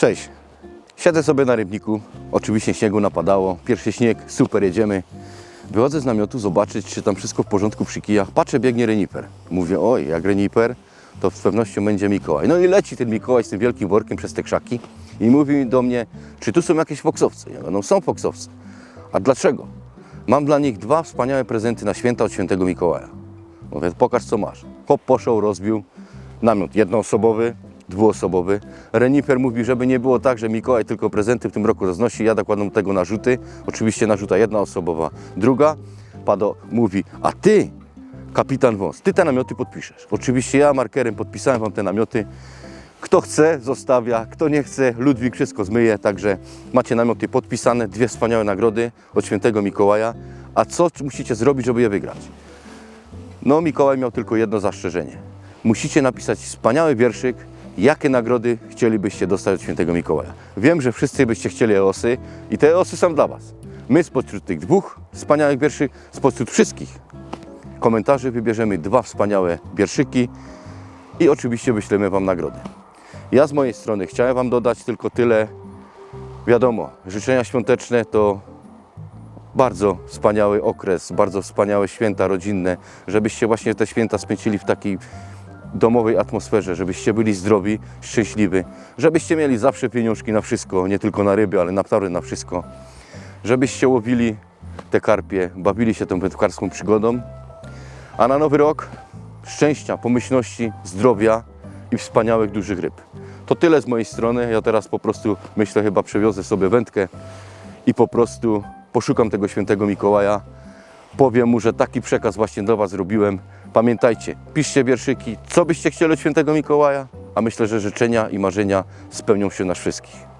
Cześć. Siedzę sobie na rybniku. Oczywiście śniegu napadało. Pierwszy śnieg, super, jedziemy. Wychodzę z namiotu zobaczyć, czy tam wszystko w porządku przy kijach. Patrzę, biegnie reniper. Mówię, oj, jak reniper, to z pewnością będzie Mikołaj. No i leci ten Mikołaj z tym wielkim workiem przez te krzaki i mówi do mnie, czy tu są jakieś foksowce? Ja mówię, no są foksowce. A dlaczego? Mam dla nich dwa wspaniałe prezenty na święta od świętego Mikołaja. Mówię, pokaż co masz. Hop, poszł, rozbił namiot jednoosobowy, dwuosobowy. Renifer mówi, żeby nie było tak, że Mikołaj tylko prezenty w tym roku roznosi. Ja dokładam do tego narzuty. Oczywiście narzuta jednoosobowa. Druga, Pado mówi, a ty, kapitan Wąs, ty te namioty podpiszesz. Oczywiście ja markerem podpisałem wam te namioty. Kto chce, zostawia, kto nie chce, Ludwik wszystko zmyje, także macie namioty podpisane, dwie wspaniałe nagrody od świętego Mikołaja. A co musicie zrobić, żeby je wygrać? No, Mikołaj miał tylko jedno zastrzeżenie. Musicie napisać wspaniały wierszyk, jakie nagrody chcielibyście dostać od świętego Mikołaja. Wiem, że wszyscy byście chcieli EOSy i te EOSy są dla Was. My spośród tych dwóch wspaniałych wierszy, spośród wszystkich komentarzy wybierzemy dwa wspaniałe wierszyki i oczywiście wyślemy Wam nagrody. Ja z mojej strony chciałem Wam dodać tylko tyle. Wiadomo, życzenia świąteczne to bardzo wspaniały okres, bardzo wspaniałe święta rodzinne, żebyście właśnie te święta spędzili w takiej domowej atmosferze, żebyście byli zdrowi, szczęśliwi, żebyście mieli zawsze pieniążki na wszystko, nie tylko na ryby, ale naprawdę na wszystko, żebyście łowili te karpie, bawili się tą wędkarską przygodą, a na nowy rok szczęścia, pomyślności, zdrowia i wspaniałych dużych ryb. To tyle z mojej strony. Ja teraz po prostu myślę, chyba przewiozę sobie wędkę i po prostu poszukam tego świętego Mikołaja. Powiem mu, że taki przekaz właśnie dla Was zrobiłem. Pamiętajcie, piszcie wierszyki, co byście chcieli od świętego Mikołaja, a myślę, że życzenia i marzenia spełnią się nas wszystkich.